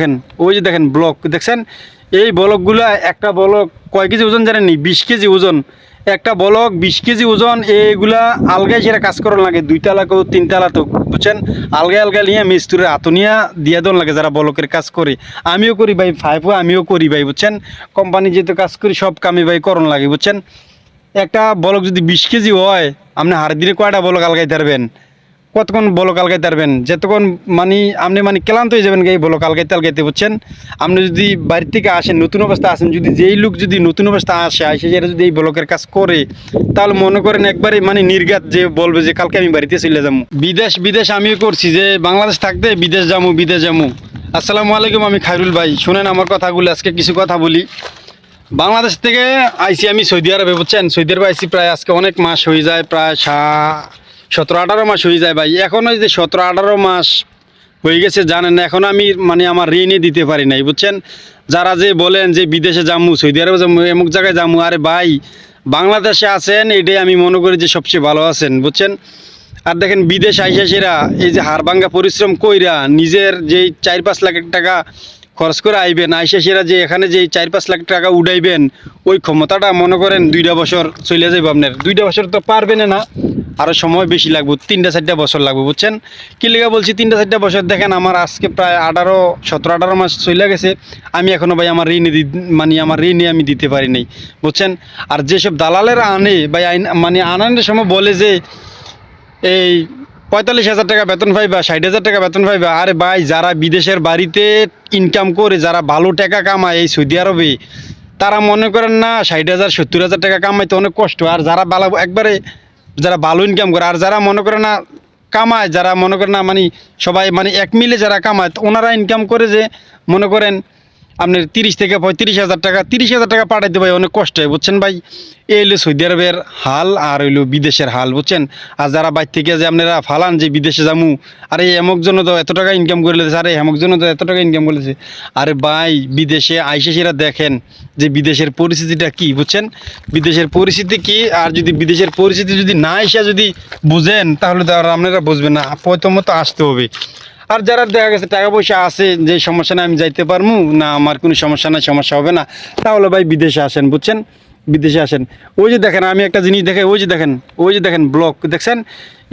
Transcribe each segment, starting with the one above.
দেখেন, ওই যে দেখেন ব্লক, দেখছেন? এই ব্লকগুলো একটা ব্লক কয় কেজি ওজন জানেন বিশ কেজি ওজন। একটা ব্লক বিশ কেজি ওজন, এইগুলা আলগায় সেটা কাজ করার লাগে। দুই তালা কেউ তিন তালা তো বুঝছেন? আলগায় আলগা নিয়ে মিস্ত্রির আতনিয়া দিয়ে দেন লাগে যারা ব্লকের কাজ করে। আমিও করি ভাই ফাইভও আমিও করি ভাই, বুঝছেন? কোম্পানি যেহেতু কাজ করি, সব কামে ভাই করণ লাগে, বুঝছেন? একটা বলক যদি বিশ কেজি হয়, আপনি হার দিনে কয়টা বলক আলগাইতে পারবেন কতক্ষণ বলক আলগাইতে পারবেন? যতক্ষণ মানে আপনি মানে ক্লান্ত হয়ে যাবেন এই বলক আলগাইতে আলগাইতে বুঝছেন? আপনি যদি বাড়ি থেকে আসেন, নতুন অবস্থা আসেন, যদি যেই লোক যদি নতুন অবস্থা আসে আসে যেটা যদি এই বলকের কাজ করে, তাহলে মনে করেন একবারে মানে নির্গাত যে বলবে যে কালকে আমি বাড়িতে চলে যাব। বিদেশ বিদেশ আমিও করছি যে বাংলাদেশ থাকতে বিদেশ যাব বিদেশ যাব। আসসালামু আলাইকুম, আমি খায়রুল ভাই। শুনেন আমার কথাগুলো, আজকে কিছু কথা বলি। বাংলাদেশ থেকে আইসি আমি সৌদি আরবে, বুঝছেন? সৌদি আরবে আইসি প্রায় আজকে অনেক মাস হয়ে যায়, প্রায় সা- সতেরো, আঠারো মাস হয়ে যায় ভাই। এখনও যে সতেরো, আঠারো মাস হয়ে গেছে, জানেন, এখন আমি মানে আমার ঋণে দিতে পারি নাই, বুঝছেন? যারা যে বলেন যে বিদেশে যামু, সৌদি আরবে যামু, এমুক জায়গায় যামু, আরে ভাই, বাংলাদেশে আছেন, এটাই আমি মনে করি যে সবচেয়ে ভালো আছেন, বুঝছেন? আর দেখেন বিদেশ আইসা সেরা, এই যে হাড়ভাঙ্গা পরিশ্রম কইরা নিজের যেই চার পাঁচ লাখ টাকা খরচ করে আইবেন, আইসা সেরা যে এখানে যে চার পাঁচ লাখ টাকা উঠাইবেন, ওই ক্ষমতাটা মনে করেন দুইটা বছর চলে যাবে আপনার। দুইটা বছর তো পারবেন না আরও সময় বেশি লাগবে, তিনটা চারটা বছর লাগবে, বুঝছেন? কি লেগে বলছি, তিনটা চারটা বছর, দেখেন আমার আজকে প্রায় আঠারো, সতেরো, আঠারো মাস চলে গেছে, আমি এখনও ভাই আমার ঋণে দি মানে আমার ঋণে আমি দিতে পারি নাই, বুঝছেন? আর যেসব দালালেরা আনে, ভাই মানে আনানোর সময় বলে যে এই পঁয়তাল্লিশ হাজার টাকা বেতন পাইবা, ষাট হাজার টাকা বেতন পাইবা। আরে ভাই, যারা বিদেশের বাড়িতে ইনকাম করে, যারা ভালো টাকা কামায় এই সৌদি আরবে, তারা মনে করেন না ষাট হাজার, সত্তর হাজার টাকা কামাইতে অনেক কষ্ট। আর যারা ভালো, একবারে যারা ভালো ইনকাম করে, আর যারা মনে করে না কামায়, যারা মনে করে না মানে সবাই মানে এক মিলে যারা কামায় ওনারা ইনকাম করে যে, মনে করেন আপনার তিরিশ থেকে পঁয়ত্রিশ হাজার টাকা, তিরিশ হাজার টাকা পাঠাইতে ভাই অনেক কষ্ট হয়, বুঝছেন ভাই? এই হলো সৌদি আরবের হাল আর হইল বিদেশের হাল, বুঝছেন? আর যারা বাইর থেকে যে আপনারা ফালান যে বিদেশে যামু, আরে এমক জন্য তো এত টাকা ইনকাম করে লেছে আরে এমক জন্য তো এত টাকা ইনকাম করেছে আরে ভাই, বিদেশে আইসে সেরা দেখেন যে বিদেশের পরিস্থিতিটা কি, বুঝছেন? বিদেশের পরিস্থিতি কি, আর যদি বিদেশের পরিস্থিতি যদি না এসে যদি বুঝেন, তাহলে তো আর আপনারা বুঝবেন না প্রথমত আসতে হবে। আর যারা দেখা গেছে টাকা পয়সা আছে যে সমস্যা না আমি যাইতে পারব না আমার কোনো সমস্যা না সমস্যা হবে না। তাহলে ভাই বিদেশে আসেন, বুঝছেন? বিদেশে আসেন। ওই যে দেখেন, আমি একটা জিনিস দেখে, ওই যে দেখেন, ওই যে দেখেন ব্লক, দেখছেন?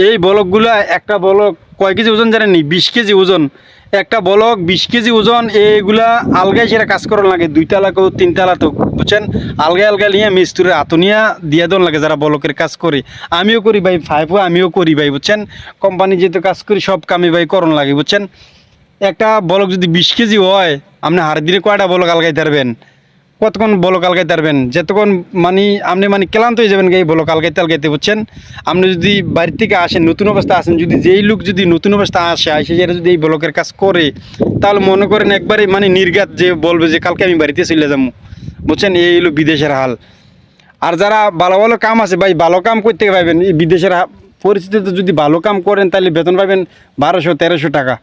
এই ব্লকগুলো একটা ব্লক কয় কেজি ওজন জানেন বিশ কেজি ওজন। একটা ব্লক বিশ কেজি ওজন, এইগুলা আলগায় সেটা কাজ করার লাগে দুই তালা কেউ তিন তালা তো। বুঝছেন? আলগা আলগা নিয়ে মিস্ত্রির আতনিয়া দিয়ে দেন লাগে যারা ব্লকের কাজ করে। আমিও করি ভাই ফাইভও আমিও করি ভাই, বুঝছেন? কোম্পানি যেহেতু কাজ করি, সব কামে ভাই করণ লাগে, বুঝছেন? একটা বলক যদি বিশ কেজি হয়, আপনি হার দিনে কয়টা বলক আলগাই পারবেন কতক্ষণ বলক আলগাইতে পারবেন যতক্ষণ মানে আপনি মানে ক্লান্ত হয়ে যাবেন এই বলক আলগাইতে আলগাইতে বুঝছেন? আপনি যদি বাড়ি থেকে আসেন, নতুন অবস্থা আসেন, যদি যেই লোক যদি নতুন অবস্থা আসে আসে যেটা যদি এই বলকের কাজ করে, তাহলে মনে করেন একবারে মানে নির্গাত যে বলবে যে, কালকে আমি বাড়িতে চলে যাব। বুঝছেন? এই হলো বিদেশের হাল। আর যারা ভালো ভালো কাম আছে, ভাই, ভালো কাম করতে পারবেন এই বিদেশের পরিস্থিতিতে যদি ভালো কাম করেন, তাহলে বেতন পাবেন বারোশো তেরোশো টাকা।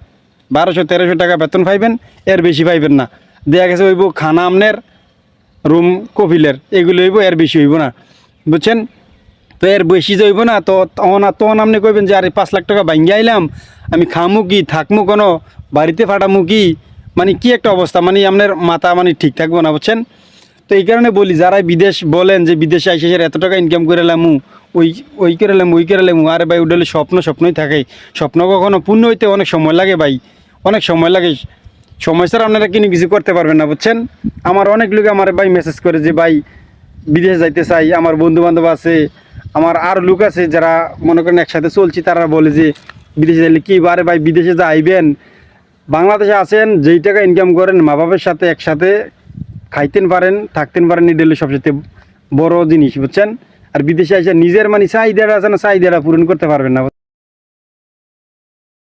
বারোশো তেরোশো টাকা বেতন পাইবেন, এর বেশি পাইবেন না। দেখা গেছে হইব খানা আমনের, রুম কফিলের। এগুলো হইব, এর বেশি হইব না। বুঝছেন? তো এর বেশি যে হইব না, তো তখন তখন আপনি কইবেন যে, আরে, পাঁচ লাখ টাকা ভাঙ্গি আইলাম। আমি খামু কি, থাকমু কোনো? বাড়িতে ফাটামু কি? মানে কি একটা অবস্থা? মানে আপনার মাথা মানে ঠিক থাকব না, বুঝছেন? তো এই কারণে বলি যারা বিদেশ বলেন যে বিদেশে আইসে এত টাকা ইনকাম করে লামু, ওই ওই করে লামু, ওই করে লামু, আরে ভাই ওটা স্বপ্ন স্বপ্নই থাকে। স্বপ্ন কখনো পূর্ণ হইতে অনেক সময় লাগে ভাই, অনেক সময় লাগে। সময় ছাড়া আপনারা কিনে কিছু করতে পারবেন না, বুঝছেন? আমার অনেক লোক আমার ভাই মেসেজ করে যে, ভাই, বিদেশে যাইতে চাই। আমার বন্ধু বান্ধব আছে, আমার আর লোক আছে যারা মনে করেন একসাথে চলছি, তারা বলে যে, বিদেশে যাইলে কি আরে ভাই, বিদেশে যা আইবেন, বাংলাদেশে আছেন, যেই টাকা ইনকাম করেন মা বাবার সাথে, একসাথে খাইতেন পারেন, থাকতেন পারেন এটা হলো সবচেয়ে বড় জিনিস, বুঝছেন? আর বিদেশে এসে নিজের মানে চাহিদাটা আছে না চাহিদাটা পূরণ করতে পারবেন না।